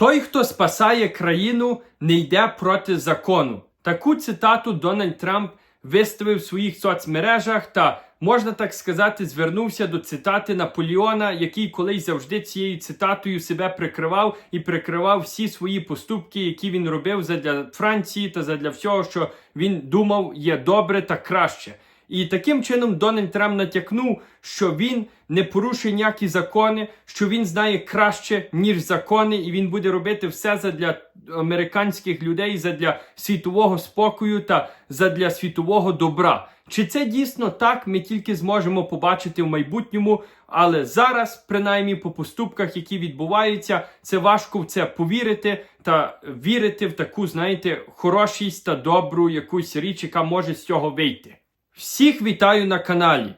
Той, хто спасає країну, не йде проти закону. Таку цитату Дональд Трамп виставив в своїх соцмережах та, можна так сказати, звернувся до цитати Наполеона, який колись завжди цією цитатою себе прикривав і прикривав всі свої поступки, які він робив задля Франції та задля всього, що він думав є добре та краще. І таким чином Дональд Трамп натякнув, що він не порушує ніякі закони, що він знає краще, ніж закони, і він буде робити все задля американських людей, задля світового спокою та задля світового добра. Чи це дійсно так, ми тільки зможемо побачити в майбутньому, але зараз, принаймні по поступках, які відбуваються, це важко в це повірити та вірити в таку, знаєте, хорошість та добру якусь річ, яка може з цього вийти. Всіх вітаю на каналі.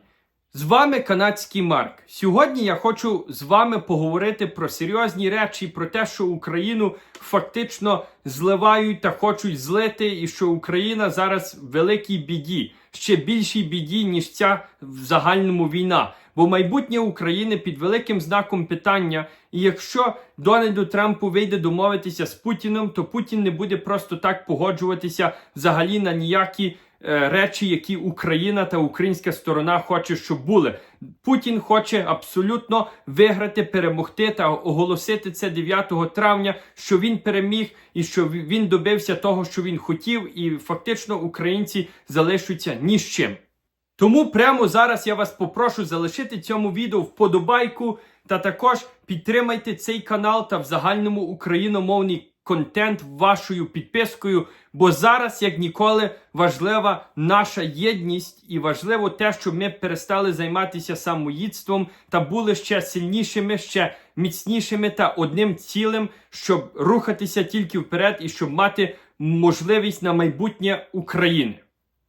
З вами канадський Марк. Сьогодні я хочу з вами поговорити про серйозні речі, про те, що Україну фактично зливають та хочуть злити, і що Україна зараз в великій біді, ще більшій біді, ніж ця в загальному війна. Бо майбутнє України під великим знаком питання. І якщо Дональду Трампу вийде домовитися з Путіним, то Путін не буде просто так погоджуватися взагалі на ніякі речі, які Україна та українська сторона хоче, щоб були. Путін хоче абсолютно виграти, перемогти та оголосити це 9 травня, що він переміг і що він добився того, що він хотів, і фактично українці залишаться ні з чим. Тому прямо зараз я вас попрошу залишити цьому відео вподобайку та також підтримайте цей канал та в загальному україномовний контент вашою підпискою, бо зараз, як ніколи, важлива наша єдність і важливо те, щоб ми перестали займатися самоїдством та були ще сильнішими, ще міцнішими та одним цілим, щоб рухатися тільки вперед і щоб мати можливість на майбутнє України.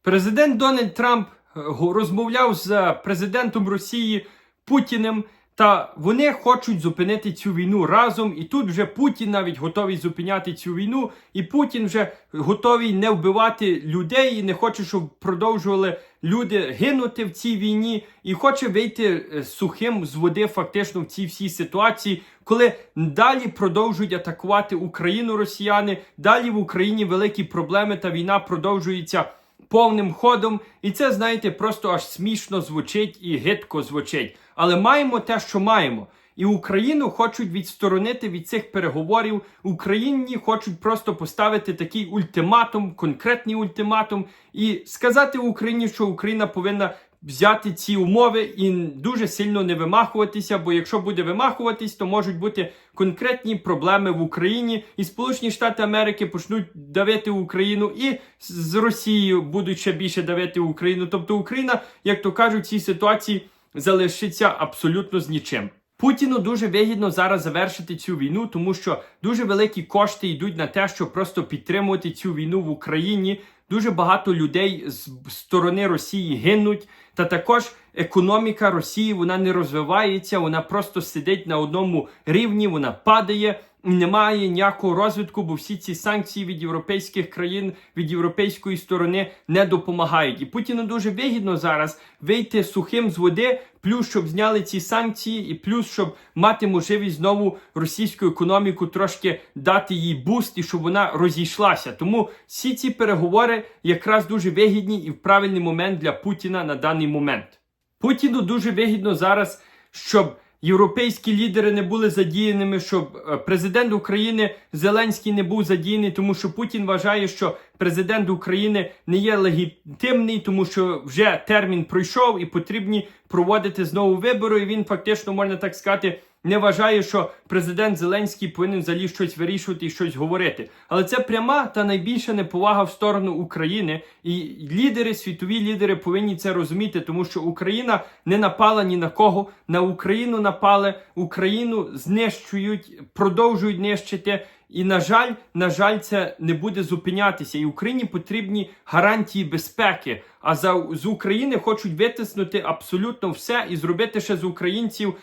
Президент Дональд Трамп е, розмовляв з е, президентом Росії Путіним, та вони хочуть зупинити цю війну разом. І тут вже Путін навіть готовий зупиняти цю війну, і Путін вже готовий не вбивати людей і не хоче, щоб продовжували люди гинути в цій війні, і хоче вийти е, сухим з води фактично в цій всій ситуації, коли далі продовжують атакувати Україну росіяни, далі в Україні великі проблеми та війна продовжується повним ходом, і це, знаєте, просто аж смішно звучить і гидко звучить. Але маємо те, що маємо. І Україну хочуть відсторонити від цих переговорів. Україні хочуть просто поставити такий ультиматум, конкретний ультиматум, і сказати Україні, що Україна повинна взяти ці умови і дуже сильно не вимахуватися, бо якщо буде вимахуватись, то можуть бути конкретні проблеми в Україні, і Сполучені Штати Америки почнуть давити Україну, і з Росією будуть ще більше давити Україну. Тобто Україна, як то кажуть, в цій ситуації залишиться абсолютно з нічим. Путіну дуже вигідно зараз завершити цю війну, тому що дуже великі кошти йдуть на те, щоб просто підтримувати цю війну в Україні. Дуже багато людей з сторони Росії гинуть. Та також економіка Росії вона не розвивається, вона просто сидить на одному рівні, вона падає. Немає ніякого розвитку, бо всі ці санкції від європейських країн, від європейської сторони не допомагають. І Путіну дуже вигідно зараз вийти сухим з води, плюс щоб зняли ці санкції, і плюс щоб мати можливість знову російську економіку трошки дати їй буст і щоб вона розійшлася. Тому всі ці переговори якраз дуже вигідні і в правильний момент для Путіна на даний момент. Путіну дуже вигідно зараз, щоб європейські лідери не були задіяними, щоб е, президент України Зеленський не був задіяний, тому що Путін вважає, що президент України не є легітимний, тому що вже термін пройшов і потрібні проводити знову вибори. І він фактично можна так сказати. Не вважає, що президент Зеленський повинен взагалі щось вирішувати і щось говорити. Але це пряма та найбільша неповага в сторону України. І лідери, світові лідери повинні це розуміти, тому що Україна не напала ні на кого. На Україну напали, Україну знищують, продовжують нищити. І на жаль, на жаль, це не буде зупинятися. І Україні потрібні гарантії безпеки. А за з України хочуть витиснути абсолютно все і зробити ще з українців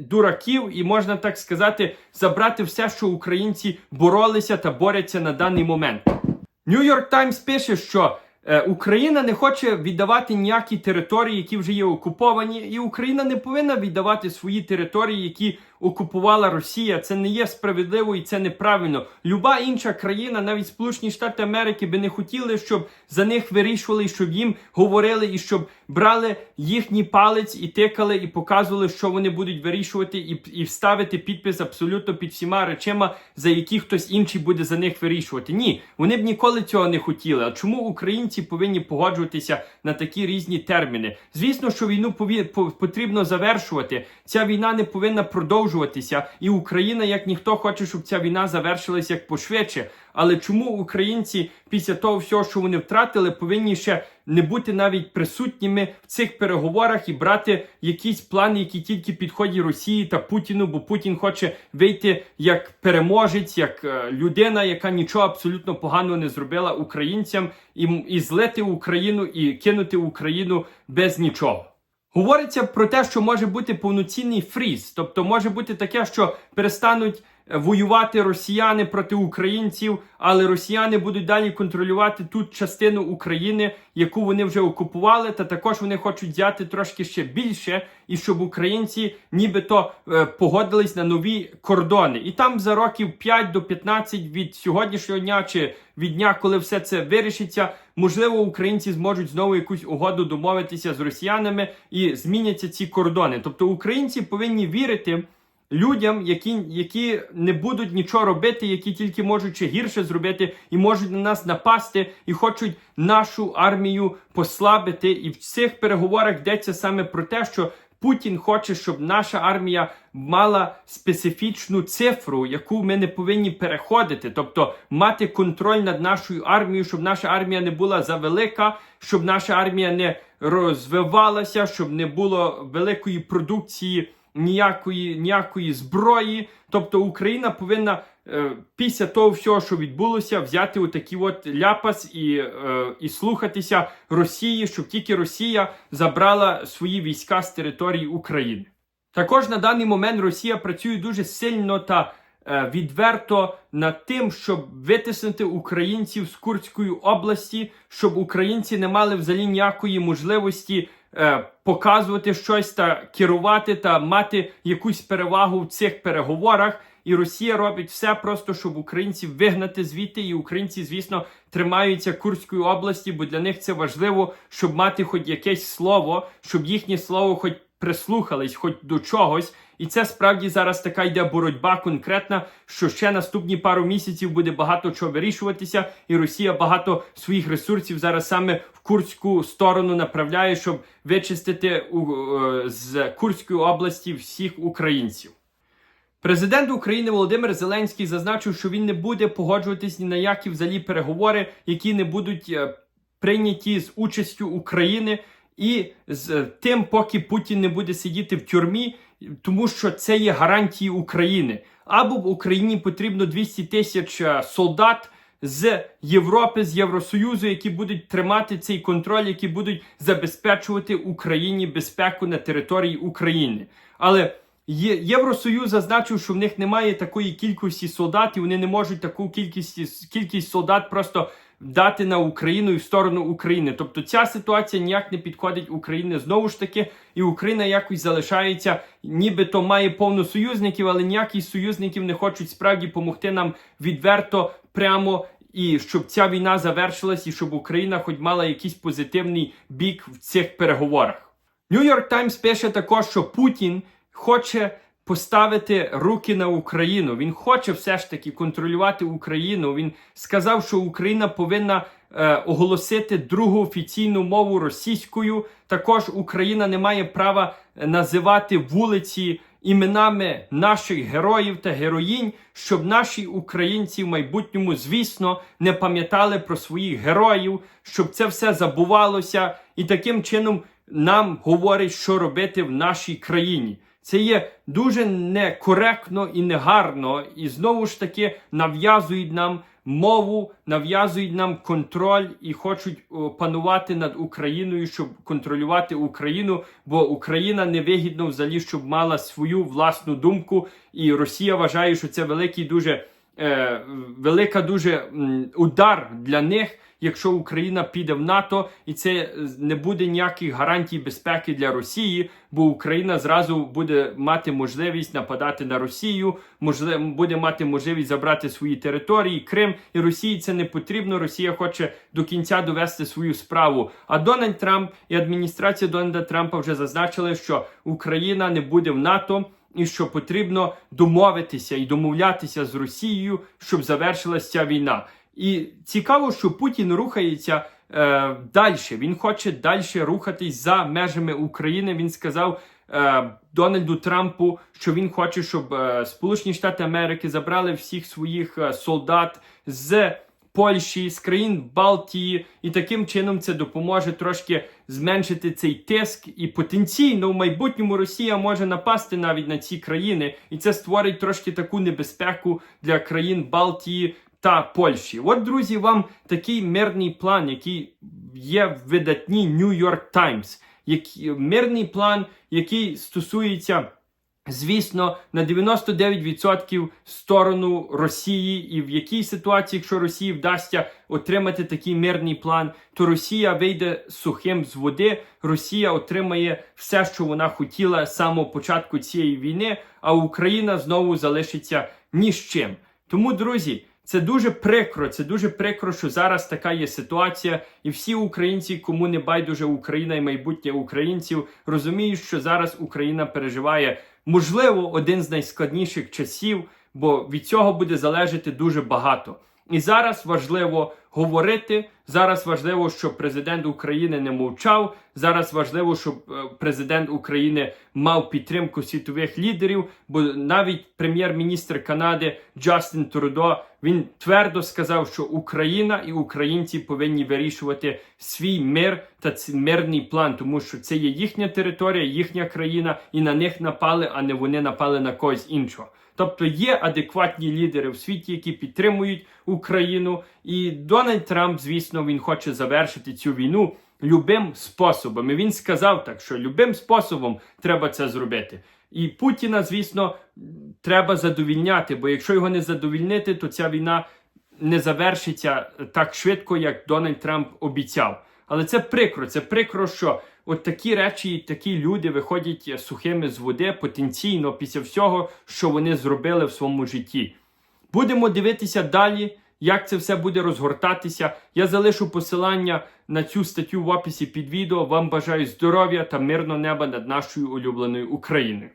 дураків, і можна так сказати, забрати все, що українці боролися та борються на даний момент. Нью-Йорк Таймс пише, що е, Україна не хоче віддавати ніякі території, які вже є окуповані, і Україна не повинна віддавати свої території, які окупувала Росія. Це не є справедливо і це неправильно. Люба інша країна, навіть Сполучені Штати Америки, би не хотіли, щоб за них вирішували, щоб їм говорили, і щоб брали їхній палець і тикали, і показували, що вони будуть вирішувати, і, і вставити підпис абсолютно під всіма речима, за які хтось інший буде за них вирішувати. Ні, вони б ніколи цього не хотіли. А чому українці повинні погоджуватися на такі різні терміни? Звісно, що війну пові... потрібно завершувати. Ця війна не повинна продовжуватися, і Україна, як ніхто, хоче, щоб ця війна завершилась як пошвидше. Але чому українці після того всього, що вони втратили, повинні ще не бути навіть присутніми в цих переговорах і брати якісь плани, які тільки підходять Росії та Путіну, бо Путін хоче вийти як переможець, як е, людина, яка нічого абсолютно поганого не зробила українцям, і, і злити Україну і кинути Україну без нічого. Говориться про те, що може бути повноцінний фріз, тобто може бути таке, що перестануть е, воювати росіяни проти українців, але росіяни будуть далі контролювати тут частину України, яку вони вже окупували, та також вони хочуть взяти трошки ще більше, і щоб українці нібито е, погодились на нові кордони. І там за років 5 до 15 від сьогоднішнього дня чи від дня, коли все це вирішиться, можливо, українці зможуть знову якусь угоду домовитися з росіянами і зміняться ці кордони. Тобто українці повинні вірити людям, які, які не будуть нічого робити, які тільки можуть ще гірше зробити і можуть на нас напасти, і хочуть нашу армію послабити. І в цих переговорах йдеться саме про те, що Путін хоче, щоб наша армія мала специфічну цифру, яку ми не повинні переходити, тобто мати контроль над нашою армією, щоб наша армія не була завелика, щоб наша армія не розвивалася, щоб не було великої продукції ніякої, ніякої зброї. Тобто Україна повинна е, після того всього, що відбулося, взяти отакий от ляпас і, е, і слухатися Росії, щоб тільки Росія забрала свої війська з території України. Також на даний момент Росія працює дуже сильно та е, відверто над тим, щоб витиснути українців з Курської області, щоб українці не мали взагалі ніякої можливості е, показувати щось та керувати та мати якусь перевагу в цих переговорах. І Росія робить все просто, щоб українців вигнати звідти, і українці, звісно, тримаються Курської області, бо для них це важливо, щоб мати хоч якесь слово, щоб їхнє слово хоч прислухались, хоч до чогось. І це справді зараз така йде боротьба конкретна, що ще наступні пару місяців буде багато чого вирішуватися, і Росія багато своїх ресурсів зараз саме в Курську сторону направляє, щоб вичистити е, з Курської області всіх українців. Президент України Володимир Зеленський зазначив, що він не буде погоджуватись ні на які взагалі переговори, які не будуть е, прийняті з участю України і з тим, поки Путін не буде сидіти в тюрмі, тому що це є гарантії України. Або в Україні потрібно 200 тисяч е, солдат. З Європи, з Євросоюзу, які будуть тримати цей контроль, які будуть забезпечувати Україні безпеку на території України. Але Євросоюз зазначив, що в них немає такої кількості солдат, і вони не можуть таку кількість, кількість солдат просто дати на Україну і в сторону України. Тобто ця ситуація ніяк не підходить Україні знову ж таки, і Україна якось залишається, нібито має повно союзників, але ніякі з союзників не хочуть справді допомогти нам відверто, прямо. І щоб ця війна завершилась, і щоб Україна хоч мала якийсь позитивний бік в цих переговорах. Нью-Йорк Таймс пише також, що Путін хоче поставити руки на Україну. Він хоче все ж таки контролювати Україну. Він сказав, що Україна повинна е, оголосити другу офіційну мову російською. Також Україна не має права е, називати вулиці іменами наших героїв та героїнь, щоб наші українці в майбутньому, звісно, не пам'ятали про своїх героїв, щоб це все забувалося, і таким чином нам говорить, що робити в нашій країні. Це є дуже некоректно і негарно, і знову ж таки нав'язують нам мову, нав'язують нам контроль і хочуть панувати над Україною, щоб контролювати Україну, бо Україна невигідно взагалі, щоб мала свою власну думку, і Росія вважає, що це великий дуже. Е, велика дуже удар для них, якщо Україна піде в НАТО, і це е, не буде ніяких гарантій безпеки для Росії, бо Україна зразу буде мати можливість нападати на Росію, можливо, буде мати можливість забрати свої території, Крим, і Росії це не потрібно. Росія хоче до кінця довести свою справу. А Дональд Трамп і адміністрація Дональда Трампа вже зазначили, що Україна не буде в НАТО. І що потрібно домовитися і домовлятися з Росією, щоб завершилася ця війна. І цікаво, що Путін рухається е, далі. Він хоче далі рухатись за межами України. Він сказав е, Дональду Трампу, що він хоче, щоб е, Сполучені Штати Америки забрали всіх своїх е, солдат з. Польщі, з країн Балтії, і таким чином це допоможе трошки зменшити цей тиск. І потенційно в майбутньому Росія може напасти навіть на ці країни, і це створить трошки таку небезпеку для країн Балтії та Польщі. От, друзі, вам такий мирний план, який є в видатній New York Times. Який, мирний план, який стосується. Звісно, на 99% сторону Росії, і в якій ситуації, якщо Росії вдасться отримати такий мирний план, то Росія вийде сухим з води. Росія отримає все, що вона хотіла з самого початку цієї війни, а Україна знову залишиться ні з чим. Тому, друзі. Це дуже прикро, це дуже прикро, що зараз така є ситуація, і всі українці, кому не байдуже Україна і майбутнє українців, розуміють, що зараз Україна переживає можливо один з найскладніших часів, бо від цього буде залежати дуже багато. І зараз важливо говорити. Зараз важливо, щоб президент України не мовчав. Зараз важливо, щоб е, президент України мав підтримку світових лідерів. Бо навіть прем'єр-міністр Канади Джастін Трудо він твердо сказав, що Україна і українці повинні вирішувати свій мир та мирний план, тому що це є їхня територія, їхня країна, і на них напали, а не вони напали на когось іншого. Тобто є адекватні лідери в світі, які підтримують Україну. І Дональд Трамп, звісно, він хоче завершити цю війну любим способом. І він сказав так, що любим способом треба це зробити. І Путіна, звісно, треба задовільняти, бо якщо його не задовільнити, то ця війна не завершиться так швидко, як Дональд Трамп обіцяв. Але це прикро. Це прикро, що от такі речі, такі люди виходять сухими з води потенційно після всього, що вони зробили в своєму житті. Будемо дивитися далі, як це все буде розгортатися. Я залишу посилання на цю статтю в описі під відео. Вам бажаю здоров'я та мирного неба над нашою улюбленою Україною.